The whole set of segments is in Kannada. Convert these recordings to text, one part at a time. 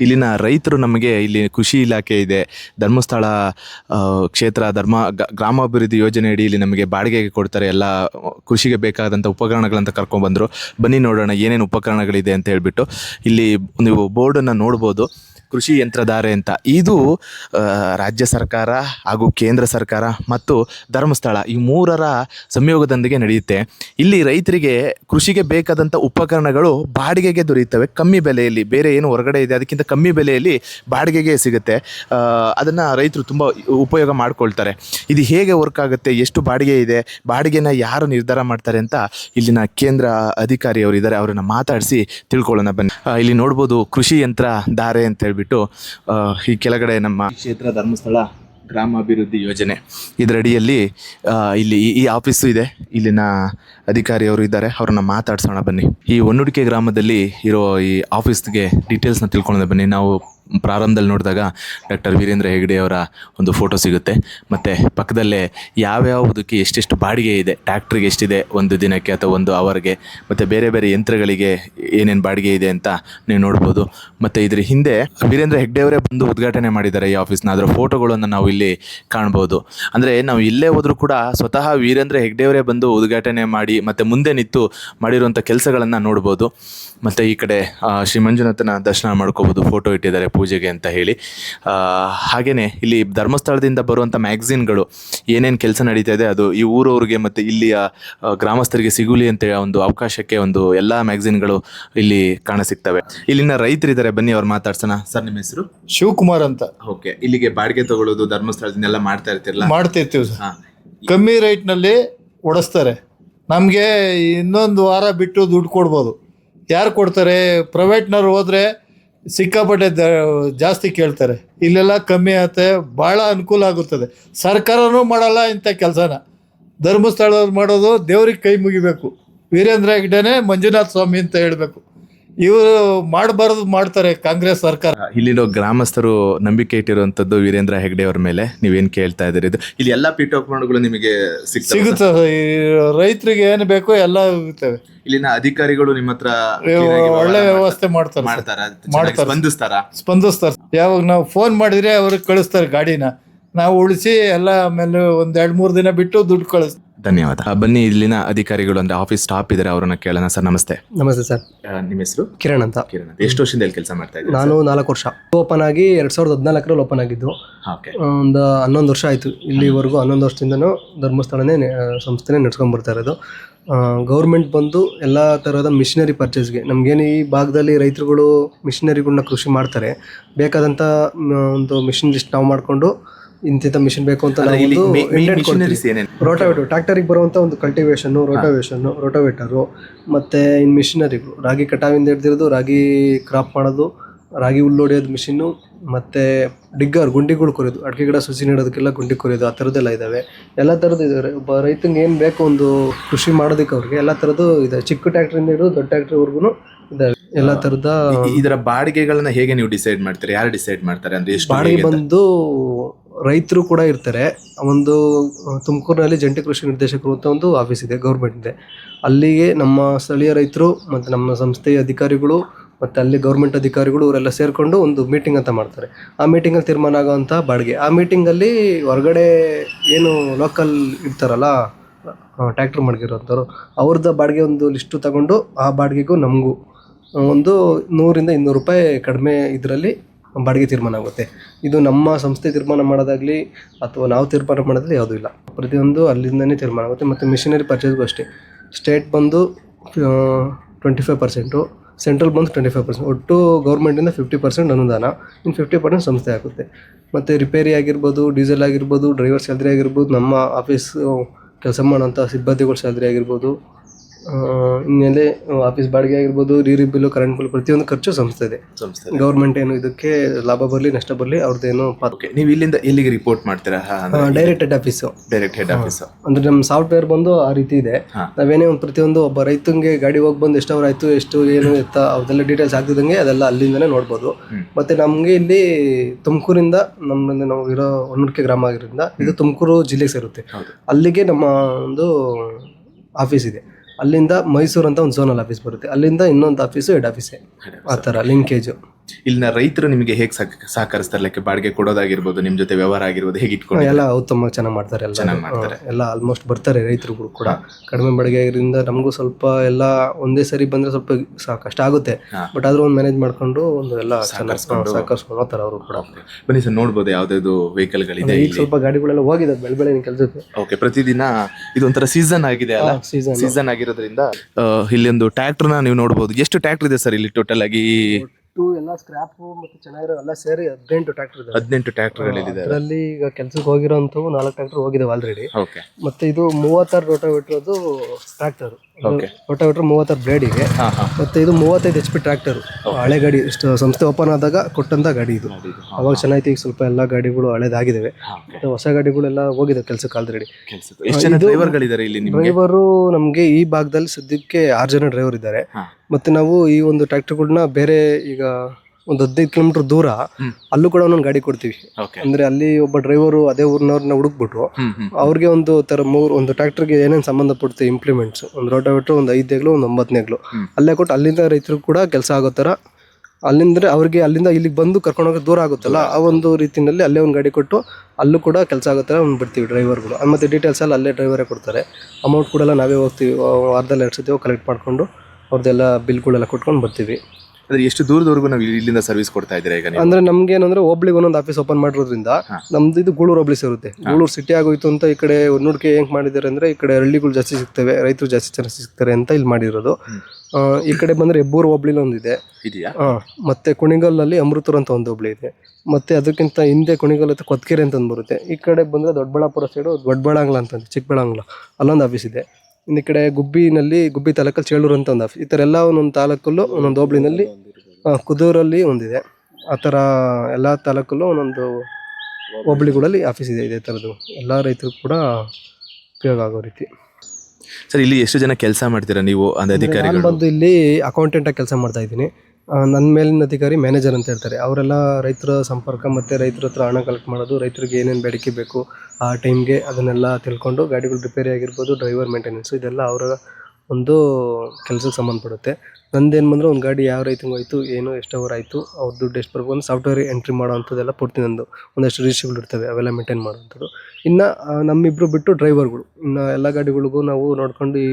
ಇಲ್ಲಿನ ರೈತರು ನಮಗೆ ಇಲ್ಲಿ ಕೃಷಿ ಇಲಾಖೆ ಇದೆ, ಧರ್ಮಸ್ಥಳ ಕ್ಷೇತ್ರ, ಧರ್ಮ ಗ್ರಾಮಾಭಿವೃದ್ಧಿ ಯೋಜನೆ ಅಡಿ ಇಲ್ಲಿ ನಮಗೆ ಬಾಡಿಗೆಗೆ ಕೊಡ್ತಾರೆ, ಎಲ್ಲ ಕೃಷಿಗೆ ಬೇಕಾದಂಥ ಉಪಕರಣಗಳಂತ ಕರ್ಕೊಂಡ್ಬಂದರು. ಬನ್ನಿ ನೋಡೋಣ ಏನೇನು ಉಪಕರಣಗಳಿದೆ ಅಂತ ಹೇಳಿಬಿಟ್ಟು. ಇಲ್ಲಿ ನೀವು ಬೋರ್ಡನ್ನು ನೋಡ್ಬೋದು. ಕೃಷಿ ಯಂತ್ರಧಾರೆ ಅಂತ. ಇದು ರಾಜ್ಯ ಸರ್ಕಾರ ಹಾಗೂ ಕೇಂದ್ರ ಸರ್ಕಾರ ಮತ್ತು ಧರ್ಮಸ್ಥಳ ಈ ಮೂರರ ಸಂಯೋಗದೊಂದಿಗೆ ನಡೆಯುತ್ತೆ. ಇಲ್ಲಿ ರೈತರಿಗೆ ಕೃಷಿಗೆ ಬೇಕಾದಂಥ ಉಪಕರಣಗಳು ಬಾಡಿಗೆಗೆ ದೊರೆಯುತ್ತವೆ. ಕಮ್ಮಿ ಬೆಲೆಯಲ್ಲಿ, ಬೇರೆ ಏನು ಹೊರಗಡೆ ಇದೆ, ಅದಕ್ಕಿಂತ ಕಮ್ಮಿ ಬೆಲೆಯಲ್ಲಿ ಬಾಡಿಗೆಗೆ ಸಿಗುತ್ತೆ. ಅದನ್ನು ರೈತರು ತುಂಬ ಉಪಯೋಗ ಮಾಡ್ಕೊಳ್ತಾರೆ. ಇದು ಹೇಗೆ ವರ್ಕ್ ಆಗುತ್ತೆ, ಎಷ್ಟು ಬಾಡಿಗೆ ಇದೆ, ಬಾಡಿಗೆನ ಯಾರು ನಿರ್ಧಾರ ಮಾಡ್ತಾರೆ ಅಂತ ಇಲ್ಲಿನ ಕೇಂದ್ರ ಅಧಿಕಾರಿಯವರು ಇದ್ದಾರೆ, ಅವರನ್ನ ಮಾತಾಡಿಸಿ ತಿಳ್ಕೊಳ್ಳೋಣ ಬನ್ನಿ. ಇಲ್ಲಿ ನೋಡ್ಬೋದು ಕೃಷಿ ಯಂತ್ರ ದಾರೆ ಅಂತ ಹೇಳ್ಬಿಟ್ಟು. ಆ, ಈ ಕೆಳಗಡೆ ನಮ್ಮ ಕ್ಷೇತ್ರ ಧರ್ಮಸ್ಥಳ ಗ್ರಾಮಾಭಿವೃದ್ಧಿ ಯೋಜನೆ. ಇದರಡಿಯಲ್ಲಿ ಇಲ್ಲಿ ಈ- ಈ ಆಫೀಸು ಇದೆ. ಇಲ್ಲಿನ ಅಧಿಕಾರಿಯವರು ಇದ್ದಾರೆ. ಅವ್ರನ್ನ ಮಾತಾಡ್ಸೋಣ ಬನ್ನಿ. ಈ ಒನ್ನುಡಿಕೆ ಗ್ರಾಮದಲ್ಲಿ ಇರೋ ಈ ಆಫೀಸ್ಗೆ ಡೀಟೇಲ್ಸ್ನ ತಿಳ್ಕೊಳ್ಳೋಣ ಬನ್ನಿ. ನಾವು ಪ್ರಾರಂಭದಲ್ಲಿ ನೋಡಿದಾಗ ಡಾಕ್ಟರ್ ವೀರೇಂದ್ರ ಹೆಗ್ಡೆ ಅವರ ಒಂದು ಫೋಟೋ ಸಿಗುತ್ತೆ. ಮತ್ತು ಪಕ್ಕದಲ್ಲೇ ಯಾವ್ಯಾವುದಕ್ಕೆ ಎಷ್ಟೆಷ್ಟು ಬಾಡಿಗೆ ಇದೆ ಟ್ಯಾಕ್ಟ್ರಿಗೆ ಎಷ್ಟಿದೆ ಒಂದು ದಿನಕ್ಕೆ ಅಥವಾ ಒಂದು ಅವರ್ಗೆ ಮತ್ತು ಬೇರೆ ಬೇರೆ ಯಂತ್ರಗಳಿಗೆ ಏನೇನು ಬಾಡಿಗೆ ಇದೆ ಅಂತ ನೀವು ನೋಡ್ಬೋದು. ಮತ್ತು ಇದ್ರ ಹಿಂದೆ ವೀರೇಂದ್ರ ಹೆಗ್ಡೆಯವರೇ ಬಂದು ಉದ್ಘಾಟನೆ ಮಾಡಿದ್ದಾರೆ ಈ ಆಫೀಸ್ನ ಅದರ ಫೋಟೋಗಳನ್ನು ನಾವು ಇಲ್ಲಿ ಕಾಣ್ಬೋದು. ಅಂದರೆ ನಾವು ಇಲ್ಲೇ ಹೋದರೂ ಕೂಡ ಸ್ವತಃ ವೀರೇಂದ್ರ ಹೆಗ್ಡೆಯವರೇ ಬಂದು ಉದ್ಘಾಟನೆ ಮಾಡಿ, ಮತ್ತು ಮುಂದೆ ನಿಂತು ಮಾಡಿರುವಂಥ ಕೆಲಸಗಳನ್ನು ನೋಡ್ಬೋದು. ಮತ್ತು ಈ ಕಡೆ ಶ್ರೀ ಮಂಜುನಾಥನ ದರ್ಶನ ಮಾಡ್ಕೋಬೋದು ಫೋಟೋ ಇಟ್ಟಿದ್ದಾರೆ ಪೂಜೆಗೆ ಅಂತ ಹೇಳಿ. ಹಾಗೆಯೇ ಇಲ್ಲಿ ಧರ್ಮಸ್ಥಳದಿಂದ ಬರುವಂಥ ಮ್ಯಾಗ್ಝಿನ್ಗಳು ಏನೇನು ಕೆಲಸ ನಡೀತಾ ಇದೆ ಅದು ಈ ಊರವ್ರಿಗೆ ಮತ್ತು ಇಲ್ಲಿಯ ಗ್ರಾಮಸ್ಥರಿಗೆ ಸಿಗುಲಿ ಅಂತ ಒಂದು ಅವಕಾಶಕ್ಕೆ ಒಂದು ಎಲ್ಲ ಮ್ಯಾಗ್ಝಿನ್ಗಳು ಇಲ್ಲಿ ಕಾಣಸಿಗ್ತವೆ. ಇಲ್ಲಿನ ರೈತರಿದ್ದಾರೆ ಬನ್ನಿ ಅವ್ರು ಮಾತಾಡ್ಸೋಣ. ಸರ್ ನಿಮ್ಮ ಹೆಸರು? ಶಿವಕುಮಾರ್ ಅಂತ. ಓಕೆ ಇಲ್ಲಿಗೆ ಬಾಡಿಗೆ ತಗೊಳ್ಳೋದು ಧರ್ಮಸ್ಥಳದಿಂದ ಎಲ್ಲ ಮಾಡ್ತಾ ಇರ್ತಿರಲ್ಲ? ಮಾಡ್ತಿರ್ತೀವಿ ಸರ್. ಕಮ್ಮಿ ರೇಟ್ನಲ್ಲಿ ಓಡಿಸ್ತಾರೆ ನಮಗೆ ಇನ್ನೊಂದು ವಾರ ಬಿಟ್ಟು ದುಡ್ಡು ಕೊಡ್ಬೋದು. ಯಾರು ಕೊಡ್ತಾರೆ? ಪ್ರೈವೇಟ್ನವ್ರು ಹೋದರೆ ಸಿಕ್ಕಾಪಟ್ಟೆ ಜಾಸ್ತಿ ಕೇಳ್ತಾರೆ. ಇಲ್ಲೆಲ್ಲ ಕಮ್ಮಿ ಆಗುತ್ತೆ ಭಾಳ ಅನುಕೂಲ ಆಗುತ್ತದೆ. ಸರ್ಕಾರನೂ ಮಾಡಲ್ಲ ಇಂಥ ಕೆಲಸನ. ಧರ್ಮಸ್ಥಳದಲ್ಲಿ ಮಾಡೋದು ದೇವ್ರಿಗೆ ಕೈ ಮುಗಿಬೇಕು. ವೀರೇಂದ್ರ ಹೆಗ್ಡೆನೇ ಮಂಜುನಾಥ ಸ್ವಾಮಿ ಅಂತ ಹೇಳಬೇಕು. ಇವರು ಮಾಡಬಾರದು ಮಾಡ್ತಾರೆ ಕಾಂಗ್ರೆಸ್ ಸರ್ಕಾರ. ಇಲ್ಲಿರೋ ಗ್ರಾಮಸ್ಥರು ನಂಬಿಕೆ ಇಟ್ಟಿರುವಂತದ್ದು ವೀರೇಂದ್ರ ಹೆಗ್ಡೆ ಅವ್ರ ಮೇಲೆ. ನೀವೇನ್ ಕೇಳ್ತಾ ಇದ್ದೀರಿ? ಇದು ಇಲ್ಲಿ ಎಲ್ಲಾ ಪೀಠೋಪಕರಣಗಳು ನಿಮಗೆ ಸಿಗ್ತವೆ ಸಿಗುತ್ತೆ ರೈತರಿಗೆ ಏನು ಬೇಕೋ ಎಲ್ಲ ಸಿಗುತ್ತವೆ ಇಲ್ಲಿನ ಅಧಿಕಾರಿಗಳು ನಿಮ್ಮ ಹತ್ರ ಒಳ್ಳೆ ವ್ಯವಸ್ಥೆ ಮಾಡ್ತಾರೆ ಮಾಡ್ತಾರ? ಮಾಡ್ತಾರೆ. ಸ್ಪಂದಿಸ್ತಾರ? ಸ್ಪಂದಿಸ್ತಾರೆ ಯಾವಾಗ ನಾವು ಫೋನ್ ಮಾಡಿದ್ರೆ ಅವ್ರಿಗೆ ಕಳಿಸ್ತಾರೆ ಗಾಡಿನ. ನಾವು ಉಳಿಸಿ ಎಲ್ಲ ಆಮೇಲೆ ಒಂದ್ ಎರಡ್ ಮೂರು ದಿನ ಬಿಟ್ಟು ದುಡ್ಡು ಕಳಿಸ್ ಧನ್ಯವಾದ. ಆ, ಬನ್ನಿ ಇಲ್ಲಿನ ಅಧಿಕಾರಿಗಳು ಅಂದ್ರೆ ಆಫೀಸ್ ಸ್ಟಾಫ್ ಇದ್ದಾರೆ ಅವರನ್ನ ಕೇಳೋಣ ಸರ್ ನಮಸ್ತೆ. ನಮಸ್ತೆ ಸರ್. ಆ, ನಿಮ್ಮ ಹೆಸರು? ಕಿರಣ್ ಅಂತ. ಕಿರಣ್ ಅಂತ. ಎಷ್ಟು ವರ್ಷದಿಂದ ಇಲ್ಲಿ ಕೆಲಸ ಮಾಡ್ತಾ ಇದ್ದೀನಿ ನಾನು ನಾಲ್ಕು ವರ್ಷ. ಓಪನ್ ಆಗಿ ಎರಡು ಸಾವಿರದ ಹದಿನಾಲ್ಕರಲ್ಲಿ ಓಪನ್ ಆಗಿದ್ದು. ಓಕೆ ಒಂದು ಹನ್ನೊಂದು ವರ್ಷ ಆಯಿತು. ಇಲ್ಲಿವರೆಗೂ ಹನ್ನೊಂದು ವರ್ಷದಿಂದನೂ ಧರ್ಮಸ್ಥಳನೇ ನೆ- ಸಂಸ್ಥೆನೇ ನಡ್ಸ್ಕೊಂಡ್ ಬರ್ತಾ ಇರೋದು. ಗೌರ್ಮೆಂಟ್ ಬಂದು ಎಲ್ಲ ಥರದ ಮಿಷಿನರಿ ಪರ್ಚೇಸ್ಗೆ ನಮಗೇನು ಈ ಭಾಗದಲ್ಲಿ ರೈತರುಗಳು ಮಿಷಿನರಿಗಳನ್ನ ಕೃಷಿ ಮಾಡ್ತಾರೆ. ಬೇಕಾದಂಥ ಮ್, ಒಂದು ಮಿಷಿನ್ ಲಿಸ್ಟ್ ನಾವು ಮಾಡಿಕೊಂಡು ಇಂತಿಂಥ ಮಿಷಿನ್ ಬೇಕು ಅಂತ ರೋಟಾವೇಟರ್ ಟ್ರ್ಯಾಕ್ಟರಿಗೆ ಬರುವಂಥ ಒಂದು ಕಲ್ಟಿವೇಶನ್ ರೋಟಾವೇಶನ್ ರೋಟಾವೇಟರು ಮತ್ತೆ ಇನ್ ಮಿಷಿನರಿಗಳು ರಾಗಿ ಕಟಾವಿಂದ ಹಿಡ್ದಿರೋದು ರಾಗಿ ಕ್ರಾಪ್ ಮಾಡೋದು ರಾಗಿ ಹುಲ್ಲೊಡೆಯೋದು ಮಿಷಿನ್ನು ಮತ್ತೆ ಡಿಗ್ಗರ್ ಗುಂಡಿಗಳು ಕೊರೆಯೋದು ಅಡಿಕೆ ಗಿಡ ಸಸಿ ನೀಡೋದಕ್ಕೆಲ್ಲ ಗುಂಡಿ ಕೊರೆಯೋದು ಆ ಥರದ್ದೆಲ್ಲ ಇದ್ದಾವೆ ಎಲ್ಲ ಥರದ್ದು ಇದಾವೆ. ಒಬ್ಬ ರೈತಂಗೆ ಏನು ಬೇಕು ಒಂದು ಕೃಷಿ ಮಾಡೋದಕ್ಕೆ ಅವ್ರಿಗೆ ಎಲ್ಲ ಥರದ್ದು ಇದೆ. ಚಿಕ್ಕ ಟ್ರ್ಯಾಕ್ಟ್ರಿಂದ ಹಿಡಿದು ದೊಡ್ಡ ಟ್ರ್ಯಾಕ್ಟ್ರಿವರೆಗೂ ಇದಾವೆ ಎಲ್ಲ ಥರದ ಇದರ ಬಾಡಿಗೆಗಳನ್ನ ಹೇಗೆ ನೀವು ಡಿಸೈಡ್ ಮಾಡ್ತೀರಿ? ಯಾರು ಡಿಸೈಡ್ ಮಾಡ್ತಾರೆ? ಅಂದ್ರೆ ಬಾಡಿಗೆ ಬಂದು ರೈತರು ಕೂಡ ಇರ್ತಾರೆ. ಒಂದು ತುಮಕೂರಿನಲ್ಲಿ ಜಂಟಿ ಕೃಷಿ ನಿರ್ದೇಶಕರು ಅಂತ ಒಂದು ಆಫೀಸ್ ಇದೆ, ಗೌರ್ಮೆಂಟ್ ಇದೆ. ಅಲ್ಲಿಗೆ ನಮ್ಮ ಸ್ಥಳೀಯ ರೈತರು ಮತ್ತು ನಮ್ಮ ಸಂಸ್ಥೆಯ ಅಧಿಕಾರಿಗಳು ಮತ್ತು ಅಲ್ಲಿ ಗೌರ್ಮೆಂಟ್ ಅಧಿಕಾರಿಗಳು ಇವರೆಲ್ಲ ಸೇರಿಕೊಂಡು ಒಂದು ಮೀಟಿಂಗ್ ಅಂತ ಮಾಡ್ತಾರೆ. ಆ ಮೀಟಿಂಗಲ್ಲಿ ತೀರ್ಮಾನ ಆಗೋವಂಥ ಬಾಡಿಗೆ. ಆ ಮೀಟಿಂಗಲ್ಲಿ ಹೊರಗಡೆ ಏನು ಲೋಕಲ್ ಇರ್ತಾರಲ್ಲ ಟ್ಯಾಕ್ಟ್ರ್ ಮಡಗಿರೋಂಥವ್ರು ಅವ್ರದ್ದು ಬಾಡಿಗೆ ಒಂದು ಲಿಸ್ಟು ತಗೊಂಡು ಆ ಬಾಡಿಗೆಗೂ ನಮಗೂ ಒಂದು ನೂರಿಂದ ಇನ್ನೂರು ರೂಪಾಯಿ ಕಡಿಮೆ ಇದರಲ್ಲಿ ಬಾಡಿಗೆ ತೀರ್ಮಾನ ಆಗುತ್ತೆ. ಇದು ನಮ್ಮ ಸಂಸ್ಥೆ ತೀರ್ಮಾನ ಮಾಡೋದಾಗಲಿ ಅಥವಾ ನಾವು ತೀರ್ಮಾನ ಮಾಡೋದ್ರಲ್ಲಿ ಯಾವುದೂ ಇಲ್ಲ. ಪ್ರತಿಯೊಂದು ಅಲ್ಲಿಂದನೇ ತೀರ್ಮಾನ ಆಗುತ್ತೆ ಮತ್ತು ಮಿಷಿನರಿ ಪರ್ಚೇಸ್ಗೂ ಅಷ್ಟೇ. ಸ್ಟೇಟ್ ಬಂದು ಟ್ವೆಂಟಿ ಫೈವ್ ಪರ್ಸೆಂಟು ಸೆಂಟ್ರಲ್ ಬಂದು ಟ್ವೆಂಟಿ ಫೈವ್ ಪರ್ಸೆಂಟ್ ಒಟ್ಟು ಗೌರ್ಮೆಂಟಿಂದ ಫಿಫ್ಟಿ ಪರ್ಸೆಂಟ್ ಅನುದಾನ ಇನ್ನು ಫಿಫ್ಟಿ ಪರ್ಸೆಂಟ್ ಸಂಸ್ಥೆ ಆಗುತ್ತೆ. ಮತ್ತು ರಿಪೇರಿ ಆಗಿರ್ಬೋದು ಡೀಸೆಲ್ ಆಗಿರ್ಬೋದು ಡ್ರೈವರ್ ಸ್ಯಾಲ್ರಿ ಆಗಿರ್ಬೋದು, ನಮ್ಮ ಆಫೀಸ್ ಕೆಲಸ ಮಾಡೋಂಥ ಸಿಬ್ಬಂದಿಗಳ ಸ್ಯಾಲ್ರಿ ಆಗಿರ್ಬೋದು ಇನ್ನೆಲೆ ಆಫೀಸ್ ಬಾಡಿಗೆ ಆಗಿರ್ಬೋದು ರೀ ಬಿಲ್ಲು ಕರೆಂಟ್ ಬಿಲ್ ಪ್ರತಿಯೊಂದು ಖರ್ಚು ಸಂಸ್ಥೆ ಇದೆ. ಸಂಸ್ಥೆ ಗೌರ್ಮೆಂಟ್ ಏನು ಇದಕ್ಕೆ ಲಾಭ ಬರಲಿ ನಷ್ಟ ಬರಲಿ ಅವ್ರದ್ದೇನು ಓಕೆ ನೀವು ಇಲ್ಲಿಂದ ಎಲ್ಲಿಗೆ ರಿಪೋರ್ಟ್ ಮಾಡ್ತೀರಾ? Direct head office direct head office ಅಂದ್ರೆ ನಮ್ಮ ಸಾಫ್ಟ್ವೇರ್ ಬಂದು ಆ ರೀತಿ ಇದೆ. ನಾವೇನೇ ಒಂದು ಪ್ರತಿಯೊಂದು ಒಬ್ಬ ರೈತಂಗೆ ಗಾಡಿ ಹೋಗಿ ಬಂದು ಎಷ್ಟು ಅವರ್ ಆಯ್ತು ಎಷ್ಟು ಏನು ಇತ್ತ ಅದೆಲ್ಲ ಡೀಟೇಲ್ಸ್ ಆಗ್ತಿದ್ದಂಗೆ ಅದೆಲ್ಲ ಅಲ್ಲಿಂದನೇ ನೋಡ್ಬೋದು. ಮತ್ತೆ ನಮಗೆ ಇಲ್ಲಿ ತುಮಕೂರಿಂದ ನಮ್ಮ ನಾವು ಇರೋ ಹೊನ್ನೂಡಿಕೆ ಗ್ರಾಮ ಆಗಿರೋದ್ರಿಂದ ಇದು ತುಮಕೂರು ಜಿಲ್ಲೆಗೆ ಸೇರುತ್ತೆ. ಅಲ್ಲಿಗೆ ನಮ್ಮ ಒಂದು ಆಫೀಸ್ ಇದೆ. ಅಲ್ಲಿಂದ ಮೈಸೂರು ಅಂತ ಒಂದು ಝೋನಲ್ ಆಫೀಸ್ ಬರುತ್ತೆ. ಅಲ್ಲಿಂದ ಇನ್ನೊಂದು ಆಫೀಸು ಹೆಡ್ ಆಫೀಸೇ ಆ ಥರ ಲಿಂಕೇಜು ಇಲ್ಲಿನ ರೈತರು ನಿಮಗೆ ಹೇಗೆ ಸಹಕರಿಸ್ತಾರೆ? ಲೈಕ್ ಬಾಡಿಗೆ ಕೊಡೋದಾಗಿರ್ಬೋದು ನಿಮ್ ಜೊತೆ ವ್ಯವಹಾರ ಆಗಿರ್ಬೋದು ಹೇಗೆ ಇಟ್ಕೊಂಡು ಎಲ್ಲ ಉತ್ತಮ ಚೆನ್ನಾಗಿ ಮಾಡ್ತಾರೆ ಎಲ್ಲ ಚೆನ್ನಾಗ್ ಮಾಡ್ತಾರೆ. ಎಲ್ಲ ಆಲ್ಮೋಸ್ಟ್ ಬರ್ತಾರೆ ರೈತರುಗಳು ಕೂಡ. ಕಡಿಮೆ ಬಾಡಿಗೆಯಿಂದ ನಮಗೂ ಸ್ವಲ್ಪ ಎಲ್ಲ ಒಂದೇ ಸರಿ ಬಂದ್ರೆ ಸ್ವಲ್ಪ ಸ- ಕಷ್ಟ ಆಗುತ್ತೆ. ಹಾ. ಬಟ್ ಆದ್ರೂ ಒಂದು ಮ್ಯಾನೇಜ್ ಮಾಡ್ಕೊಂಡು ಒಂದು ಎಲ್ಲ ಚೆನ್ನಾಗಿ ಸಹಕರಿಸ್ಕೊಂಡು- ಸಹಕರಿಸ್ಕೊಂಡು ಹೋಗ್ತಾರೆ ಅವರು ಕೂಡ. ಬನ್ನಿ ಸರ್ ನೋಡ್ಬೋದು ಯಾವ್ದಾದ್ರು ವೆಹಿಕಲ್ ಗಳಿದೆ ಈಗ ಇಲ್ಲಿ. ಸ್ವಲ್ಪ ಗಾಡಿಗಳೆಲ್ಲ ಹೋಗಿದೆ ಬೆಳೆ ಬೆಳೆ ಕೆಲಸಕ್ಕೆ. ಓಕೆ ಪ್ರತಿದಿನ ಇದೊಂಥರ ಸೀಸನ್ ಆಗಿದೆ ಅಲ್ಲ? ಸೀಸನ್ ಸೀಸನ್ ಆಗಿರೋದ್ರಿಂದ ಆ, ಇಲ್ಲಿ ಒಂದು ಟ್ರ್ಯಾಕ್ಟರ್ನ ನೀವು ನೋಡ್ಬೋದು. ಎಷ್ಟು ಟ್ರ್ಯಾಕ್ಟರ್ ಇದೆ ಸರ್ ಇಲ್ಲಿ ಟೋಟಲ್ ಆಗಿ? ಒಟ್ಟು ಎಲ್ಲ ಸ್ಕ್ರಾಪ್ ಮತ್ತೆ ಚೆನ್ನಾಗಿರೋ ಎಲ್ಲ ಸೇರಿ ಹದಿನೆಂಟು ಟ್ರ್ಯಾಕ್ಟರ್ ಇದೆ ಹದಿನೆಂಟು ಟ್ರ್ಯಾಕ್ಟರ್ ಗಳಿದೆ ಅದರಲ್ಲಿ ಈಗ ಕೆಲ್ಸಕ್ಕೆ ಹೋಗಿರೋಂಥವು ನಾಲ್ಕು ಟ್ರ್ಯಾಕ್ಟರ್ ಹೋಗಿದಾವೆ ಆಲ್ರೆಡಿ ಓಕೆ ಮತ್ತೆ ಇದು ಮೂವತ್ತಾರು ರೋಟೋ ಅದು ಟ್ರ್ಯಾಕ್ಟರ್ Okay. ರೋಟಾವೇಟರ್ ಮೂವತ್ತಾರು ಗ್ರೇಡ್ ಹಾ ಮತ್ತೆ ಇದು ಮೂವತ್ತೈದು ಎಚ್ ಪಿ ಟ್ರ್ಯಾಕ್ಟರ್ ಹಳೆ ಗಾಡಿ ಇಷ್ಟು ಸಂಸ್ಥೆ ಓಪನ್ ಆದಾಗ ಕೊಟ್ಟಂತ ಗಾಡಿ ಇದು. ಅವಾಗ ಚೆನ್ನಾಗಿತ್ತು ಈಗ ಸ್ವಲ್ಪ ಎಲ್ಲ ಗಾಡಿಗಳು ಹಳೆದಾಗಿದ್ದಾವೆ ಮತ್ತೆ ಹೊಸ ಗಾಡಿಗಳೆಲ್ಲ ಹೋಗಿದೆ ಕೆಲಸಕ್ಕೆ ಆಲ್ರೆಡಿ ಡ್ರೈವರು ನಮಗೆ? ಈ ಭಾಗದಲ್ಲಿ ಸದ್ಯಕ್ಕೆ ಆರು ಜನ ಡ್ರೈವರ್ ಇದ್ದಾರೆ. ಮತ್ತೆ ನಾವು ಈ ಒಂದು ಟ್ರ್ಯಾಕ್ಟರ್ಗಳನ್ನ ಬೇರೆ ಈಗ ಒಂದು ಹದಿನೈದು ಕಿಲೋಮೀಟರ್ ದೂರ ಅಲ್ಲೂ ಕೂಡ ಒಂದೊಂದು ಗಾಡಿ ಕೊಡ್ತೀವಿ. ಅಂದ್ರೆ ಅಲ್ಲಿ ಒಬ್ಬ ಡ್ರೈವರು ಅದೇ ಊರಿನವ್ರನ್ನ ಹುಡುಕ್ಬಿಟ್ಟು ಅವ್ರಿಗೆ ಒಂದು ತರ ಮೂರು ಒಂದು ಟ್ರ್ಯಾಕ್ಟರ್ಗೆ ಏನೇನು ಸಂಬಂಧಪಡುತ್ತೆ ಇಂಪ್ಲಿಮೆಂಟ್ಸ್ ಒಂದು ರೋಟೋವೇಟ್ರ್ ಒಂದು ಐದನೇಗ್ಲು ಒಂದು ಒಂಬತ್ತನೇಗ್ಲು. ಅಲ್ಲೇ ಕೊಟ್ಟು ಅಲ್ಲಿಂದ ರೈತರು ಕೂಡ ಕೆಲಸ ಆಗೋ ಥರ ಅಲ್ಲಿಂದ ಅವ್ರಿಗೆ ಅಲ್ಲಿಂದ ಇಲ್ಲಿಗೆ ಬಂದು ಕರ್ಕೊಂಡು ಹೋಗಿ ದೂರ ಆಗುತ್ತಲ್ಲ ಆ ಒಂದು ರೀತಿಯಲ್ಲಿ ಅಲ್ಲೇ ಒಂದು ಗಾಡಿ ಕೊಟ್ಟು ಅಲ್ಲೂ ಕೂಡ ಕೆಲಸ ಆಗೋ ಥರ ಒಂದು ಬಿಡ್ತೀವಿ ಡ್ರೈವರ್ಗಳು ಮತ್ತು ಡೀಟೇಲ್ಸ್ ಎಲ್ಲ ಅಲ್ಲೇ ಡ್ರೈವರೇ ಕೊಡ್ತಾರೆ. ಅಮೌಂಟ್ ಕೂಡ ಎಲ್ಲ ನಾವೇ ಹೋಗ್ತೀವಿ ವಾರದಲ್ಲಿ ಎರಡು ಸತಿ ಕಲೆಕ್ಟ್ ಮಾಡಿಕೊಂಡು ಅವ್ರದ್ದೆಲ್ಲ ಬಿಲ್ಗಳೆಲ್ಲ ಕೊಟ್ಕೊಂಡು ಬರ್ತೀವಿ. ಅಂದ್ರೆ ಎಷ್ಟು ದೂರದವರೆಗೂ ನಾವು ಇಲ್ಲಿ- ಇಲ್ಲಿಂದ ಸರ್ವಿಸ್ ಕೊಡ್ತಾ ಇದ್ದೀರಾ ಈಗ ನೀವು? ಅಂದ್ರೆ ನಮ್ಗೆ ಏನಂದ್ರೆ ಒಬ್ಳಿಗೆ ಒಂದೊಂದು ಆಫೀಸ್ ಓಪನ್ ಮಾಡಿರೋದ್ರಿಂದ. ನಮ್ದು ಇದು ಗೂಳೂರು ಹೋಬ್ಳಿ ಸೇರುತ್ತೆ. ಗೂಳೂರು ಸಿಟಿ ಆಗೋಯ್ತು ಅಂತ ಈ ಕಡೆ ನೋಡ್ಕೆ ಹೆಂಗ್ ಮಾಡಿದ್ದಾರೆ ಅಂದ್ರೆ ಈ ಕಡೆ ಹಳ್ಳಿಗಳು ಜಾಸ್ತಿ ಸಿಗ್ತವೆ ರೈತರು ಜಾಸ್ತಿ ಜನ ಸಿಗ್ತಾರೆ ಅಂತ ಇಲ್ಲಿ ಮಾಡಿರೋದು. ಆ, ಈ ಕಡೆ ಬಂದ್ರೆ ಹೆಬ್ಬೂರು ಹೋಬ್ಳಿಲಿ ಒಂದಿದೆ. ಹಾ ಆ, ಮತ್ತೆ ಕುಣಿಗಲ್ನಲ್ಲಿ ಅಮೃತೂರು ಅಂತ ಒಂದು ಹೋಬ್ಳಿ ಇದೆ. ಮತ್ತೆ ಅದಕ್ಕಿಂತ ಹಿಂದೆ ಕುಣಿಗಲ್ ಹತ್ರ ಕೊತ್ಕೆರೆ ಅಂತ ಒಂದು ಬರುತ್ತೆ. ಈ ಕಡೆ ಬಂದ್ರೆ ದೊಡ್ಡಬಳ್ಳಾಪುರ ಸೈಡು ದೊಡ್ಡಬಳ್ಳಾಂಗ್ಲ ಅಂತ ಚಿಕ್ಕಬಳ್ಳಾಂಗ್ಲ ಅಲ್ಲೊಂದು ಆಫೀಸ್ ಇದೆ. ಇನ್ನು ಈ ಕಡೆ ಗುಬ್ಬಿನಲ್ಲಿ ಗುಬ್ಬಿ ತಾಲೂಕಲ್ಲಿ ಚೇಳೂರು ಅಂತ ಒಂದು ಆಫೀಸ್. ಈ ಥರ ಎಲ್ಲ ಒಂದೊಂದು ತಾಲೂಕಲ್ಲೂ ಒಂದೊಂದು ಹೋಬ್ಳಿನಲ್ಲಿ ಕುದೂರಲ್ಲಿ ಒಂದಿದೆ. ಆ ಥರ ಎಲ್ಲ ತಾಲೂಕಲ್ಲೂ ಒಂದೊಂದು ಹೋಬಳಿಗಳಲ್ಲಿ ಆಫೀಸ್ ಇದೆ ಇದೇ ಥರದ್ದು. ಎಲ್ಲ ರೈತರು ಕೂಡ ಉಪಯೋಗ ಆಗೋ ರೀತಿ. ಸರ್ ಇಲ್ಲಿ ಎಷ್ಟು ಜನ ಕೆಲಸ ಮಾಡ್ತೀರಾ ನೀವು ಅಂದರೆ ನಾನು ಅಧಿಕಾರಿಗಳು? ಬಂದು ಇಲ್ಲಿ ಅಕೌಂಟೆಂಟಾಗಿ ಕೆಲಸ ಮಾಡ್ತಾ ಇದ್ದೀನಿ. ನನ್ನ ಮೇಲಿನ ಅಧಿಕಾರಿ ಮ್ಯಾನೇಜರ್ ಅಂತ ಹೇಳ್ತಾರೆ. ಅವರೆಲ್ಲ ರೈತರ ಸಂಪರ್ಕ ಮತ್ತು ರೈತರ ಹತ್ರ ಹಣ ಕಲೆಕ್ಟ್ ಮಾಡೋದು, ರೈತರಿಗೆ ಏನೇನು ಬೇಡಿಕೆ ಬೇಕು ಆ ಟೈಮ್ಗೆ ಅದನ್ನೆಲ್ಲ ತಿಳ್ಕೊಂಡು ಗಾಡಿಗಳು ರಿಪೇರಿ ಆಗಿರ್ಬೋದು ಡ್ರೈವರ್ ಮೇಂಟೆನೆನ್ಸು ಇದೆಲ್ಲ ಅವರ ಒಂದು ಕೆಲಸಕ್ಕೆ ಸಂಬಂಧಪಡುತ್ತೆ. ನಂದೇನು ಬಂದರೆ ಒಂದು ಗಾಡಿ ಯಾವ ರೈತಂಗೆ ಹೋಯಿತು, ಏನು, ಎಷ್ಟು ಅವರ್ ಆಯಿತು, ಅವ್ರ ದುಡ್ಡು ಎಷ್ಟು ಬರ್ಬೋದು, ಒಂದು ಸಾಫ್ಟ್ವೇರ್ ಎಂಟ್ರಿ ಮಾಡೋ ಅಂಥದ್ದೆಲ್ಲ ಪೂರ್ತಿ ನಂದು. ಒಂದಷ್ಟು ರಿಜಿಸ್ಟ್ರಿಗಳು ಇರ್ತವೆ ಅವೆಲ್ಲ ಮೇಂಟೈನ್ ಮಾಡೋವಂಥದ್ದು. ಇನ್ನು ನಮ್ಮಿಬ್ಬರು ಬಿಟ್ಟು ಡ್ರೈವರ್ಗಳು ಇನ್ನು ಎಲ್ಲ ಗಾಡಿಗಳಿಗೂ ನಾವು ನೋಡ್ಕೊಂಡು ಈ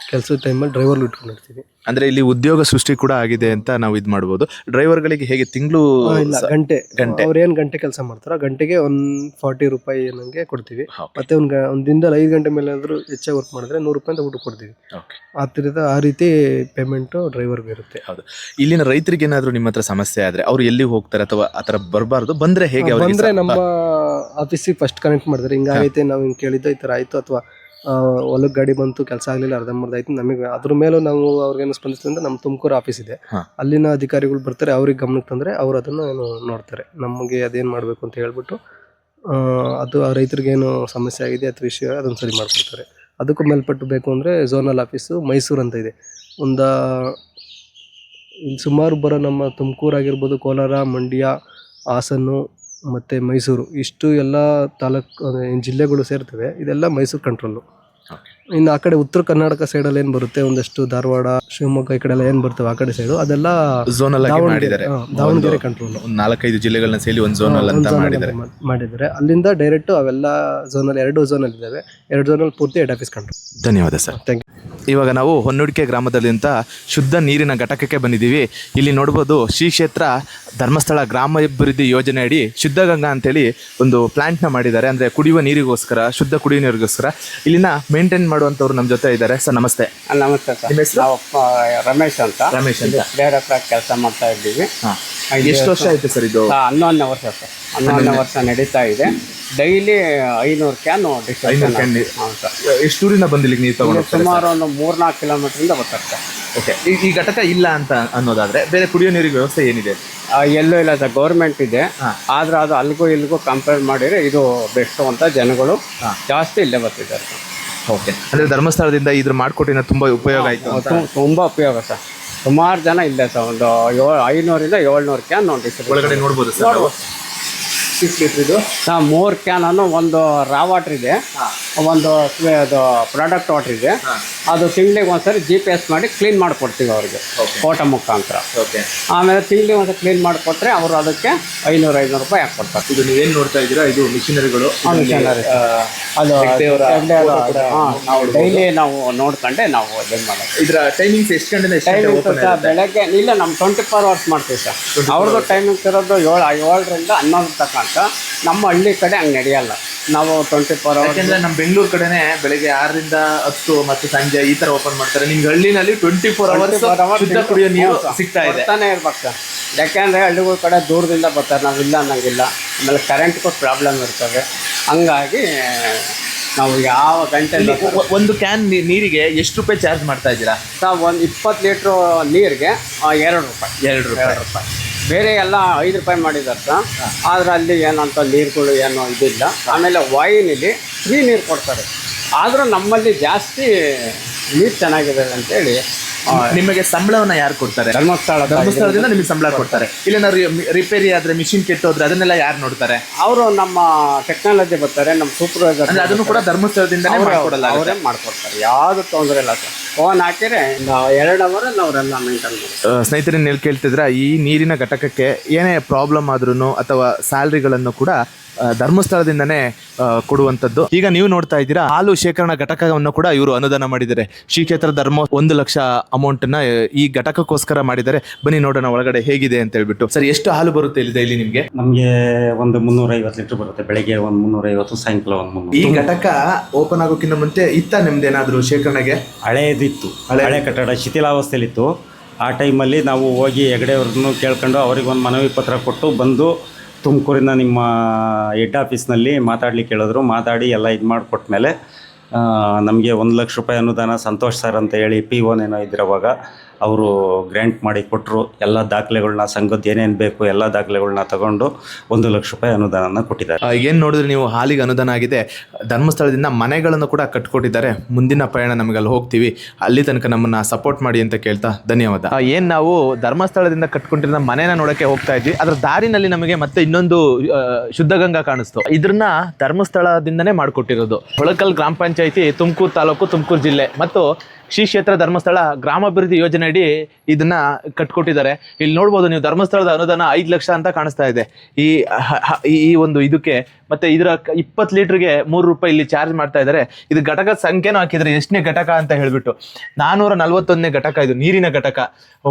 ಕೆಲಸದ ಟೈಮಲ್ಲಿ ಡ್ರೈವರ್ಗಳು ಇಟ್ಕೊಂಡಿರ್ತೀವಿ ಅಂದ್ರೆ ಇಲ್ಲಿ ಉದ್ಯೋಗ ಸೃಷ್ಟಿ ಕೂಡ ಆಗಿದೆ ಅಂತ ನಾವು ಇದು ಮಾಡ್ಬೋದು. ಡ್ರೈವರ್ಗಳಿಗೆ ಹೇಗೆ ತಿಂಗಳು ಇಲ್ಲ ಗಂಟೆ. ಗಂಟೆ. ಅವ್ರು ಏನು ಗಂಟೆ ಕೆಲಸ ಮಾಡ್ತಾರೋ ಗಂಟೆಗೆ ಒಂದು ಫಾರ್ಟಿ ರೂಪಾಯಿ ನಂಗೆ ಕೊಡ್ತೀವಿ. ಮತ್ತೆ ಒಂದು ಒಂದು ದಿನದಲ್ಲಿ ಐದು ಗಂಟೆ ಮೇಲೆ ಆದರೂ ಹೆಚ್ಚಾಗಿ ವರ್ಕ್ ಮಾಡಿದ್ರೆ ನೂರು ರೂಪಾಯಿ ಅಂತ ಊಟ ಕೊಡ್ತೀವಿ. ಆ ಥರದ ಆ ರೀತಿ ಪೇಮೆಂಟು ಡ್ರೈವರ್ಗೆ ಇರುತ್ತೆ. ಹೌದು. ಇಲ್ಲಿನ ರೈತರಿಗೆ ಏನಾದರೂ ನಿಮ್ಮ ಹತ್ರ ಸಮಸ್ಯೆ ಆದ್ರೆ ಅವ್ರು ಎಲ್ಲಿ ಹೋಗ್ತಾರೆ ಅಥವಾ ಆತರ ಬರಬಾರ್ದು? ಬಂದ್ರೆ ಹೇಗೆ ಅವ್ರಿಗೆ ಬಂದ್ರೆ ಸ- ನಮ್ಮ ಆಫೀಸಿಗೆ ಫಸ್ಟ್ ಕನೆಕ್ಟ್ ಮಾಡಿದ್ರೆ ಹಿಂಗಾಗೈತೆ ನಾವು ಹಿಂಗೆ ಕೇಳಿದ್ದು ಈ ಥರ ಆಯಿತು ಅಥವಾ ಹೊಲಕ್ಕೆ ಗಾಡಿ ಬಂತು ಕೆಲಸ ಆಗಲಿಲ್ಲ ಅರ್ಧಂಬರ್ಧ ಆಯ್ತು. ನಮಗೆ ಅದ್ರ ಮೇಲೂ ನಾವು ಅವ್ರಿಗೇನು ಸ್ಪಂದಿಸ್ತೀವಿ ಅಂದ್ರೆ ನಮ್ಮ ತುಮಕೂರು ಆಫೀಸ್ ಇದೆ. ಹಾ. ಅಲ್ಲಿನ ಅಧಿಕಾರಿಗಳು ಬರ್ತಾರೆ ಅವ್ರಿಗೆ ಗಮನಕ್ಕೆ ತಂದರೆ ಅವ್ರು ಅದನ್ನು ಏನು ನೋಡ್ತಾರೆ. ನಮಗೆ ಅದೇನು ಮಾಡಬೇಕು ಅಂತ ಹೇಳ್ಬಿಟ್ಟು ಆ, ಅದು ಆ ರೈತರಿಗೇನು ಸಮಸ್ಯೆ ಆಗಿದೆ ಅಥವಾ ವಿಷಯ ಅದನ್ನು ಸರಿ ಮಾಡ್ಕೊಡ್ತಾರೆ. ಅದಕ್ಕೂ ಮೇಲ್ಪಟ್ಟು ಬೇಕು ಅಂದರೆ ಝೋನಲ್ ಆಫೀಸು ಮೈಸೂರು ಅಂತ ಇದೆ. ಒಂದು ಇಲ್ಲಿ ಸುಮಾರು ಬರೋ ನಮ್ಮ ತುಮಕೂರು ಆಗಿರ್ಬೋದು ಕೋಲಾರ ಮಂಡ್ಯ ಹಾಸನ್ನು ಮತ್ತು ಮೈಸೂರು. ಇಷ್ಟು ಎಲ್ಲ ತಾಲೂಕು ಜಿಲ್ಲೆಗಳು ಸೇರ್ತವೆ. ಇದೆಲ್ಲ ಮೈಸೂರು ಕಂಟ್ರೋಲು. ಇನ್ನು ಆ ಕಡೆ ಉತ್ತರ ಕರ್ನಾಟಕ ಸೈಡ್ ಅಲ್ಲಿ ಏನು ಬರುತ್ತೆ? ಒಂದಷ್ಟು ಧಾರವಾಡ ಶಿವಮೊಗ್ಗ ಈ ಕಡೆ ಎಲ್ಲ ಏನ್ ಬರ್ತವೆ ಆ ಕಡೆ ಸೈಡ್ ಅದೆಲ್ಲ ಝೋನಲ್ ಆಗಿ ಮಾಡಿದ್ದಾರೆ. ಹಾ, ದಾವಣಗೆರೆ ಕಂಟ್ರೋಲ್ ಒಂದು ನಾಲ್ಕೈದು ಜಿಲ್ಲೆಗಳನ್ನ ಸೇರಿ ಒಂದು ಝೋನಲ್ ಅಂತ ಮಾಡಿದ್ದಾರೆ. ಮಾಡಿದ್ದಾರೆ. ಅಲ್ಲಿಂದ ಡೈರೆಕ್ಟ್ ಅವೆಲ್ಲ ಝೋನ್ ಅಲ್ಲಿ ಎರಡು ಝೋನ್ ಅಲ್ಲಿ ಇದ್ದಾವೆ ಎರಡು ಝೋನಲ್ಲಿ ಪೂರ್ತಿ ಹೆಡ್ ಆಫೀಸ್ ಕಂಟ್ರೋಲ್ ಧನ್ಯವಾದ ಸರ್. ಥ್ಯಾಂಕ್ ಯು ಇವಾಗ ನಾವು ಹೊನ್ನುಡಿಕೆ ಗ್ರಾಮದಲ್ಲಿಂತ ಶುದ್ಧ ನೀರಿನ ಘಟಕಕ್ಕೆ ಬಂದಿದ್ದೀವಿ. ಇಲ್ಲಿ ನೋಡ್ಬೋದು ಶ್ರೀ ಕ್ಷೇತ್ರ ಧರ್ಮಸ್ಥಳ ಗ್ರಾಮಾಭಿವೃದ್ಧಿ ಯೋಜನೆ ಅಡಿ ಶುದ್ಧ ಗಂಗಾ ಅಂತೇಳಿ ಒಂದು ಪ್ಲಾಂಟ್ನ ಮಾಡಿದ್ದಾರೆ. ಅಂದರೆ ಕುಡಿಯುವ ನೀರಿಗೋಸ್ಕರ ಶುದ್ಧ ಕುಡಿಯುವ ನೀರಿಗೋಸ್ಕರ. ಇಲ್ಲಿನ ಮೇಂಟೈನ್ ಮಾಡುವಂಥವ್ರು ನಮ್ಮ ಜೊತೆ ಇದ್ದಾರೆ. ಸರ್ ನಮಸ್ತೆ. ನಮಸ್ತೆ ಸರ್. ಹೆಸರು? ನಾವು ರಮೇಶ್ ಅಂತ. ರಮೇಶ್ ಅಂತ. ಡೈರೆಕ್ಟರ್ ಕೆಲಸ ಮಾಡ್ತಾ ಇದ್ದೀವಿ. ಎಷ್ಟು ವರ್ಷ ಆಯ್ತು ಸರ್ ಇದು? ಆ, ಹನ್ನೊಂದನೇ ವರ್ಷ ಸರ್. ಹನ್ನೊಂದನೇ ವರ್ಷ ನಡೀತಾ ಇದೆ. ಡೈಲಿ ಐನೂರು ಕ್ಯಾನ್ ಐನೂರು ಕ್ಯಾನ್ ನೀರು. ಸರ್. ಎಷ್ಟು ದೂರಿಂದ ಬಂದಿಲ್ಲಿಗೆ ನೀರು ತಗೊಂಡು ಹೋಗ್ತಾರೆ ಸುಮಾರು ಒಂದು ಮೂರ್ನಾಲ್ಕು ಕಿಲೋಮೀಟ್ರಿಂದ ಬರ್ತಾರೆ ಸರ್. ಓಕೆ. ಈ ಘಟಕ ಇಲ್ಲ ಅಂತ ಅನ್ನೋದಾದ್ರೆ ಬೇರೆ ಕುಡಿಯೋ ನೀರಿಗೆ ವ್ಯವಸ್ಥೆ ಏನಿದೆ? ಆ, ಎಲ್ಲೂ ಇಲ್ಲ ಸರ್. ಗೌರ್ಮೆಂಟ್ ಇದೆ. ಹಾ. ಆದ್ರೆ ಅದು ಅಲ್ಲಿಗೂ ಇಲ್ಲಿಗೂ ಕಂಪೇರ್ ಮಾಡಿದ್ರೆ ಇದು ಬೆಸ್ಟ್ ಅಂತ ಜನಗಳು ಜಾಸ್ತಿ ಇಲ್ಲೇ ಬರ್ತಿದ್ದಾರೆ ಸರ್. ಓಕೆ ಅಂದ್ರೆ ಧರ್ಮಸ್ಥಳದಿಂದ ಇದ್ರ ಮಾಡ್ಕೊಟ್ಟಿನ ತುಂಬಾ ಉಪಯೋಗ ಆಯ್ತು ತುಂಬ ಉಪಯೋಗ ಸರ್. ಸುಮಾರು ಜನ ಇಲ್ಲೇ ಸರ್. ಒಂದು ಏಳು ಐನೂರಿಂದ ಏಳ್ನೂರು ಕ್ಯಾನ್ ಡಿಸ್ಟ್ರಿಬ್ಯೂಷನ್ ಒಳಗಡೆ ನೋಡ್ಬೋದು ಸರ್ ಎಷ್ಟು ಲೀಟ್ರ್ ಇದು? ಹಾಂ ಮೂರು ಕ್ಯಾನ್ ಅನ್ನು ಒಂದು ರಾ ವಾಟ್ರ್ ಇದೆ. ಒಂದು ಅದು ಪ್ರಾಡಕ್ಟ್ ವಾಟರ್ ಇದೆ. ಅದು ತಿಂಗಳಿಗೆ ಒಂದ್ಸರಿ ಜಿ ಪಿ ಎಸ್ ಮಾಡಿ ಕ್ಲೀನ್ ಮಾಡಿಕೊಡ್ತೀವಿ ಅವ್ರಿಗೆ ಫೋಟೋ ಮುಖಾಂತರ. ಓಕೆ ಆಮೇಲೆ ತಿಂಗಳಿಗೆ ಒಂದ್ಸರಿ ಕ್ಲೀನ್ ಮಾಡಿಕೊಟ್ರೆ ಅವರು ಅದಕ್ಕೆ ಐನೂರು ಐನೂರು ರೂಪಾಯಿ ಹಾಕ್ಕೊಡ್ತಾರೆ. ಇದು ನೀವೇನು ನೋಡ್ತಾ ಇದ್ದೀರಾ? ಇದು ಮಿಷಿನರಿಗಳು machinery. ಅದು ಡೈಲಿ ನಾವು ನೋಡ್ಕೊಂಡೆ ನಾವು ಇದು ಮಾಡೋದು. ಇದರ ಟೈಮಿಂಗ್ಸ್ ಎಷ್ಟು ಗಂಟೆ ಬೆಳಗ್ಗೆ ಇಲ್ಲ ನಮ್ಮ ಟ್ವೆಂಟಿ ಫೋರ್ ಅವರ್ಸ್ ಮಾಡ್ತೀವಿ ಸರ್. ಅವ್ರದ್ದು ಟೈಮಿಂಗ್ಸ್ ಇರೋದು ಏಳು ಏಳರಿಂದ ಹನ್ನೊಂದು ತನಕ. ನಮ್ಮ ಹಳ್ಳಿ ಕಡೆ ಹಂಗೆ ನಡೆಯಲ್ಲ. ನಾವು ಟ್ವೆಂಟಿ ಫೋರ್ ಅವರ್ಸ್ ಯಾಕೆಂದ್ರೆ ನಮ್ಮ ಬೆಂಗಳೂರು ಕಡೆನೆ ಬೆಳಿಗ್ಗೆ ಆರರಿಂದ ಹತ್ತು ಮತ್ತು ಸಂಜೆ ಈ ತರ ಓಪನ್ ಮಾಡ್ತಾರೆ. ನಿಮ್ಗೆ ಹಳ್ಳಿನಲ್ಲಿ ಟ್ವೆಂಟಿ ಫೋರ್ ಅವರ್ಸ್ ಶುದ್ಧ ಕುಡಿಯೋ ನೀರು ಸಿಗ್ತಾ ಇದೆ. ಬರ್ತಾನೆ ಇರ್ಬೇಕು. ಸರ್ ಯಾಕೆಂದರೆ ಹಳ್ಳಿಗಳ ಕಡೆ ದೂರದಿಂದ ಬರ್ತಾರೆ. ನಾವು ಇಲ್ಲ ಅನ್ನಂಗಿಲ್ಲ. ಆಮೇಲೆ ಕರೆಂಟ್ಗೂ ಪ್ರಾಬ್ಲಮ್ ಇರ್ತವೆ ಹಂಗಾಗಿ ನಾವು ಯಾವ ಗಂಟೆ ಒಂದು ಕ್ಯಾನ್ ನೀರಿಗೆ ಎಷ್ಟು ರೂಪಾಯಿ ಚಾರ್ಜ್ ಮಾಡ್ತಾ ಇದ್ದೀರಾ? ಸರ್ ಒಂದು ಇಪ್ಪತ್ತು ಲೀಟ್ರು ನೀರಿಗೆ ಎರಡು ರೂಪಾಯಿ. ಎರಡು ರೂಪಾಯಿ. ಎರಡು ರೂಪಾಯಿ. ಬೇರೆ ಎಲ್ಲ ಐದು ರೂಪಾಯಿ ಮಾಡಿದ್ದಾರೆ ಸರ್. ಆದ್ರೆ ಅಲ್ಲಿ ಏನಂತ ನೀರುಗಳು ಏನೋ ಇದಿಲ್ಲ. ಆಮೇಲೆ ವಾಯಿನಲ್ಲಿ ಫ್ರೀ ನೀರು ಕೊಡ್ತಾರೆ. ಆದರೂ ನಮ್ಮಲ್ಲಿ ಜಾಸ್ತಿ ನೀರು ಚೆನ್ನಾಗಿದೆ ಅಂತೇಳಿ ನಿಮಗೆ ಸಂಬಳವನ್ನ ಯಾರು ಕೊಡ್ತಾರೆ? ಧರ್ಮಸ್ಥಳ ಧರ್ಮಸ್ಥಳದಿಂದ ನಿಮಗೆ ಸಂಬಳ ಕೊಡ್ತಾರೆ. ಇಲ್ಲ ರಿಪೇರಿ ಆದ್ರೆ ಮಿಷಿನ್ ಕೆಟ್ಟೋದ್ರೆ ಅದನ್ನೆಲ್ಲ ಯಾರು ನೋಡ್ತಾರೆ? ಅವರು ನಮ್ಮ ಟೆಕ್ನಾಲಜಿ ಬರ್ತಾರೆ ನಮ್ಮ ಸೂಪರ್ವೈಸರ್ ಅಂದ್ರೆ ಅದನ್ನು ಕೂಡ ಧರ್ಮಸ್ಥಳದಿಂದನೇ ಮಾಡ್ಕೊಡಲ್ಲ ಅವರೇ ಮಾಡ್ಕೊಡ್ತಾರೆ ಯಾವ್ದು ತೊಂದರೆ ಇಲ್ಲ ಸರ್. ಫೋನ್ ಹಾಕಿದ್ರೆ ಎರಡು ಅವರ್ ಅವರೆಲ್ಲ ಮೇಂಟೈನ್ ಮಾಡ್ತಾರೆ. ಸ್ನೇಹಿತರೆ ನೀವು ಕೇಳ್ತಿದ್ರ ಈ ನೀರಿನ ಘಟಕಕ್ಕೆ ಏನೇ ಪ್ರಾಬ್ಲಮ್ ಆದ್ರೂ ಅಥವಾ ಸ್ಯಾಲ್ರಿಗಳನ್ನು ಕೂಡ ಧರ್ಮಸ್ಥಳದಿಂದನೇ ಕೊಡುವಂಥದ್ದು. ಈಗ ನೀವು ನೋಡ್ತಾ ಇದ್ದೀರಾ ಹಾಲು ಶೇಖರಣಾ ಘಟಕವನ್ನು ಕೂಡ ಇವರು ಅನುದಾನ ಮಾಡಿದ್ದಾರೆ. ಶ್ರೀಕ್ಷೇತ್ರ ಧರ್ಮ ಒಂದು ಲಕ್ಷ ಅಮೌಂಟ್ನ ಈ ಘಟಕಕ್ಕೋಸ್ಕರ ಮಾಡಿದ್ದಾರೆ. ಬನ್ನಿ ನೋಡೋಣ ಒಳಗಡೆ ಹೇಗಿದೆ ಅಂತ ಹೇಳ್ಬಿಟ್ಟು. ಸರ್ ಎಷ್ಟು ಹಾಲು ಬರುತ್ತೆ ಇಲ್ಲಿ ಡೈಲಿ ನಿಮಗೆ? ನಮಗೆ ಒಂದು ಮುನ್ನೂರೈವತ್ತು ಲೀಟರ್ ಬರುತ್ತೆ. ಬೆಳಗ್ಗೆ ಒಂದು ಮುನ್ನೂರೈವತ್ತು ಸಾಯಂಕಾಲ ಒಂದು ಈ ಘಟಕ ಓಪನ್ ಆಗೋಕ್ಕಿಂತ ಮುಂಚೆ ಇತ್ತ ನಿಮ್ದೇನಾದರೂ ಶೇಖರಣೆಗೆ? ಹಳೆಯದಿತ್ತು ಹಳೆ ಕಟ್ಟಡ ಶಿಥಿಲಾವಸ್ಥೆಯಲ್ಲಿತ್ತು ಆ ಟೈಮಲ್ಲಿ ನಾವು ಹೋಗಿ ಹೆಗಡೆಯವ್ರನ್ನು ಕೇಳ್ಕೊಂಡು ಅವ್ರಿಗೆ ಒಂದು ಮನವಿ ಪತ್ರ ಕೊಟ್ಟು ಬಂದು ತುಮಕೂರಿನ ನಿಮ್ಮ ಹೆಡ್ ಆಫೀಸ್ನಲ್ಲಿ ಮಾತಾಡ್ಲಿಕ್ಕೆ ಹೇಳಿದ್ರು. ಮಾತಾಡಿ ಎಲ್ಲ ಇದು ಮಾಡಿಕೊಟ್ಮೇಲೆ ನಮಗೆ ಒಂದು ಲಕ್ಷ ರೂಪಾಯಿ ಅನುದಾನ ಸಂತೋಷ್ ಸರ್ ಅಂತ ಹೇಳಿ ಪಿ ಓನೇನೋ ಇದ್ರವಾಗ ಅವರು ಗ್ರ್ಯಾಂಟ್ ಮಾಡಿ ಕೊಟ್ಟರು ಎಲ್ಲ ದಾಖಲೆಗಳನ್ನ ಸಂಘದ್ದು ಏನೇನು ಬೇಕು ಎಲ್ಲ ದಾಖಲೆಗಳನ್ನ ತಗೊಂಡು ಒಂದು ಲಕ್ಷ ರೂಪಾಯಿ ಅನುದಾನನ ಕೊಟ್ಟಿದ್ದಾರೆ. ಏನು ಏನ್ ನೋಡಿದ್ರೆ ನೀವು? ಹಾಲಿಗೆ ಅನುದಾನ ಆಗಿದೆ. ಧರ್ಮಸ್ಥಳದಿಂದ ಮನೆಗಳನ್ನು ಕೂಡ ಕಟ್ಕೊಟ್ಟಿದ್ದಾರೆ. ಮುಂದಿನ ಪಯಣ ನಮಗೆ ಅಲ್ಲಿ ಹೋಗ್ತೀವಿ. ಅಲ್ಲಿ ತನಕ ನಮ್ಮನ್ನ ಸಪೋರ್ಟ್ ಮಾಡಿ ಅಂತ ಕೇಳ್ತಾ ಧನ್ಯವಾದ. ಏನು ಏನ್ ನಾವು ಧರ್ಮಸ್ಥಳದಿಂದ ಕಟ್ಕೊಂಡಿರೋ ಮನೆನ ನೋಡೋಕ್ಕೆ ಹೋಗ್ತಾ ಇದ್ವಿ. ಅದರ ದಾರಿನಲ್ಲಿ ನಮಗೆ ಮತ್ತೆ ಇನ್ನೊಂದು ಶುದ್ಧಗಂಗಾ ಕಾಣಿಸ್ತು. ಇದನ್ನ ಧರ್ಮಸ್ಥಳದಿಂದನೇ ಮಾಡಿಕೊಟ್ಟಿರೋದು. ಹೊಳಕಲ್ ಗ್ರಾಮ ಪಂಚಾಯತಿ ತುಮಕೂರು ತಾಲೂಕು ತುಮಕೂರು ಜಿಲ್ಲೆ. ಮತ್ತು ಶ್ರೀ ಕ್ಷೇತ್ರ ಧರ್ಮಸ್ಥಳ ಗ್ರಾಮಾಭಿವೃದ್ಧಿ ಯೋಜನೆ ಅಡಿ ಇದನ್ನ ಕಟ್ಕೊಟ್ಟಿದ್ದಾರೆ. ಇಲ್ಲಿ ನೋಡ್ಬೋದು ನೀವು ಧರ್ಮಸ್ಥಳದ ಅನುದಾನ ಐದು ಲಕ್ಷ ಅಂತ ಕಾಣಿಸ್ತಾ ಇದೆ. ಈ ಈ ಒಂದು ಇದಕ್ಕೆ ಮತ್ತೆ ಇದರ ಇಪ್ಪತ್ತು ಲೀಟರ್ಗೆ ಮೂರು ರೂಪಾಯಿ ಇಲ್ಲಿ ಚಾರ್ಜ್ ಮಾಡ್ತಾ ಇದ್ದಾರೆ. ಇದು ಘಟಕದ ಸಂಖ್ಯೆನೂ ಹಾಕಿದ್ರೆ ಎಷ್ಟನೇ ಘಟಕ ಅಂತ ಹೇಳಿಬಿಟ್ಟು ನಾನೂರ ನಲ್ವತ್ತೊಂದನೇ ಘಟಕ ಇದು ನೀರಿನ ಘಟಕ.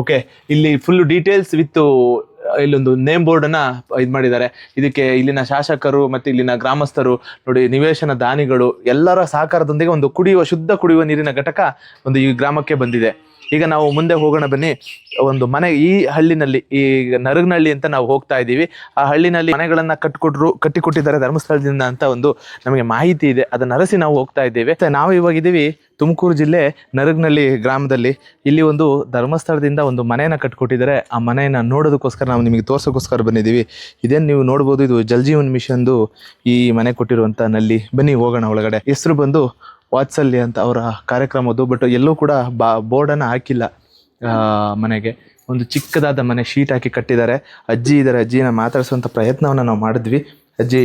ಓಕೆ ಇಲ್ಲಿ ಫುಲ್ ಡೀಟೇಲ್ಸ್ ವಿತ್ ಇಲ್ಲೊಂದು ನೇಮ್ ಬೋರ್ಡನ್ನ ಇದು ಮಾಡಿದ್ದಾರೆ. ಇದಕ್ಕೆ ಇಲ್ಲಿನ ಶಾಸಕರು ಮತ್ತು ಇಲ್ಲಿನ ಗ್ರಾಮಸ್ಥರು, ನೋಡಿ ನಿವೇಶನ ದಾನಿಗಳು ಎಲ್ಲರ ಸಹಕಾರದೊಂದಿಗೆ ಒಂದು ಕುಡಿಯುವ, ಶುದ್ಧ ಕುಡಿಯುವ ನೀರಿನ ಘಟಕ ಒಂದು ಈ ಗ್ರಾಮಕ್ಕೆ ಬಂದಿದೆ. ಈಗ ನಾವು ಮುಂದೆ ಹೋಗೋಣ ಬನ್ನಿ. ಒಂದು ಮನೆ ಈ ಹಳ್ಳಿನಲ್ಲಿ, ಈ ನರಗನಹಳ್ಳಿ ಅಂತ ನಾವು ಹೋಗ್ತಾ ಇದ್ದೀವಿ. ಆ ಹಳ್ಳಿನಲ್ಲಿ ಮನೆಗಳನ್ನು ಕಟ್ಟಿಕೊಟ್ರು ಕಟ್ಟಿಕೊಟ್ಟಿದ್ದಾರೆ ಧರ್ಮಸ್ಥಳದಿಂದ ಅಂತ ಒಂದು ನಮಗೆ ಮಾಹಿತಿ ಇದೆ. ಅದನ್ನು ಅರಸಿ ನಾವು ಹೋಗ್ತಾ ಇದ್ದೇವೆ. ನಾವು ಇವಾಗ ಇದ್ದೀವಿ ತುಮಕೂರು ಜಿಲ್ಲೆ ನರಗನಹಳ್ಳಿ ಗ್ರಾಮದಲ್ಲಿ. ಇಲ್ಲಿ ಒಂದು ಧರ್ಮಸ್ಥಳದಿಂದ ಒಂದು ಮನೆಯನ್ನ ಕಟ್ಕೊಟ್ಟಿದ್ದಾರೆ. ಆ ಮನೆಯನ್ನ ನೋಡೋದಕ್ಕೋಸ್ಕರ ನಾವು ನಿಮಗೆ ತೋರ್ಸೋಕ್ಕೋಸ್ಕರ ಬಂದಿದ್ದೀವಿ. ಇದೇನು ನೀವು ನೋಡ್ಬೋದು, ಇದು ಜಲ್ ಜೀವನ್ ಮಿಷನ್ದು ಈ ಮನೆ ಕೊಟ್ಟಿರುವಂಥ ನಲ್ಲಿ. ಬನ್ನಿ ಹೋಗೋಣ ಒಳಗಡೆ. ಹೆಸರು ಬಂದು ವಾತ್ಸಲ್ಯ ಅಂತ ಅವರ ಕಾರ್ಯಕ್ರಮದ್ದು ಬಟ್ ಎಲ್ಲೂ ಕೂಡ ಬಾ ಬೋರ್ಡನ್ನು ಹಾಕಿಲ್ಲ ಮನೆಗೆ. ಒಂದು ಚಿಕ್ಕದಾದ ಮನೆ ಶೀಟ್ ಹಾಕಿ ಕಟ್ಟಿದ್ದಾರೆ. ಅಜ್ಜಿ ಇದ್ದಾರೆ, ಅಜ್ಜಿನ ಮಾತಾಡಿಸುವಂಥ ಪ್ರಯತ್ನವನ್ನು ನಾವು ಮಾಡಿದ್ವಿ. ಅಜ್ಜಿ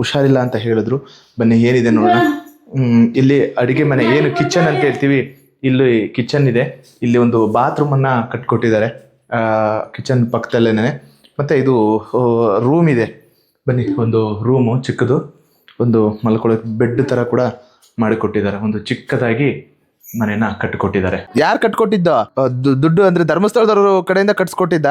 ಹುಷಾರಿಲ್ಲ ಅಂತ ಹೇಳಿದ್ರು. ಬನ್ನಿ, ಏನಿದೆ ನೋಡೋಣ. ಇಲ್ಲಿ ಅಡುಗೆ ಮನೆ, ಏನು ಕಿಚನ್ ಅಂತ ಹೇಳ್ತೀವಿ. ಇಲ್ಲಿ ಕಿಚನ್ ಇದೆ. ಇಲ್ಲಿ ಒಂದು ಬಾತ್ರೂಮನ್ನು ಕಟ್ಕೊಟ್ಟಿದ್ದಾರೆ. ಕಿಚನ್ ಪಕ್ಕದಲ್ಲೇನೆ. ಮತ್ತು ಇದು ರೂಮ್ ಇದೆ. ಬನ್ನಿ, ಒಂದು ರೂಮು ಚಿಕ್ಕದು. ಒಂದು ಮಲ್ಕೊಳ್ಳೋಕೆ ಬೆಡ್ ಥರ ಕೂಡ ಮಾಡಿಕೊಟ್ಟಿದ್ದಾರೆ. ಒಂದು ಚಿಕ್ಕದಾಗಿ ಮನೆನ ಕಟ್ಟಿಕೊಟ್ಟಿದ್ದಾರೆ. ಯಾರು ಕಟ್ಕೊಟ್ಟಿದ್ದ? ದುಡ್ಡು ಅಂದ್ರೆ ಧರ್ಮಸ್ಥಳದವರ ಕಡೆಯಿಂದ ಕಟ್ಸ್ಕೊಟ್ಟಿದ್ದ?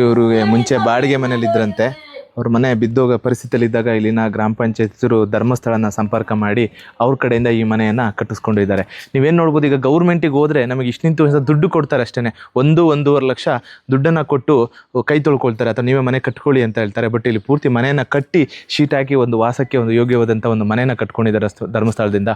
ಇವರು ಮುಂಚೆ ಬಾಡಿಗೆ ಮನೇಲಿ ಇದ್ರಂತೆ ಅವ್ರ ಮನೆ ಬಿದ್ದೋಗ ಪರಿಸ್ಥಿತಿಯಲ್ಲಿ ಇದ್ದಾಗ ಇಲ್ಲಿನ ಗ್ರಾಮ ಪಂಚಾಯತ್ರು ಧರ್ಮಸ್ಥಳನ ಸಂಪರ್ಕ ಮಾಡಿ ಅವ್ರ ಕಡೆಯಿಂದ ಈ ಮನೆಯನ್ನು ಕಟ್ಟಿಸ್ಕೊಂಡಿದ್ದಾರೆ. ನೀವೇನು ನೋಡ್ಬೋದು, ಈಗ ಗೌರ್ಮೆಂಟಿಗೆ ಹೋದರೆ ನಮಗೆ ಇಷ್ಟು ನಿಂತು ದುಡ್ಡು ಕೊಡ್ತಾರೆ ಅಷ್ಟೇ ಒಂದು, ಒಂದೂವರೆ ಲಕ್ಷ ದುಡ್ಡನ್ನು ಕೊಟ್ಟು ಕೈ ತೊಳ್ಕೊಳ್ತಾರೆ, ಅಥವಾ ನೀವೇ ಮನೆ ಕಟ್ಕೊಳ್ಳಿ ಅಂತ ಹೇಳ್ತಾರೆ. ಬಟ್ ಇಲ್ಲಿ ಪೂರ್ತಿ ಮನೆಯನ್ನು ಕಟ್ಟಿ ಶೀಟ್ ಹಾಕಿ ಒಂದು ವಾಸಕ್ಕೆ ಒಂದು ಯೋಗ್ಯವಾದಂಥ ಒಂದು ಮನೆಯನ್ನು ಕಟ್ಕೊಂಡಿದ್ದಾರೆ ಸ್ಥ- ಧರ್ಮಸ್ಥಳದಿಂದ.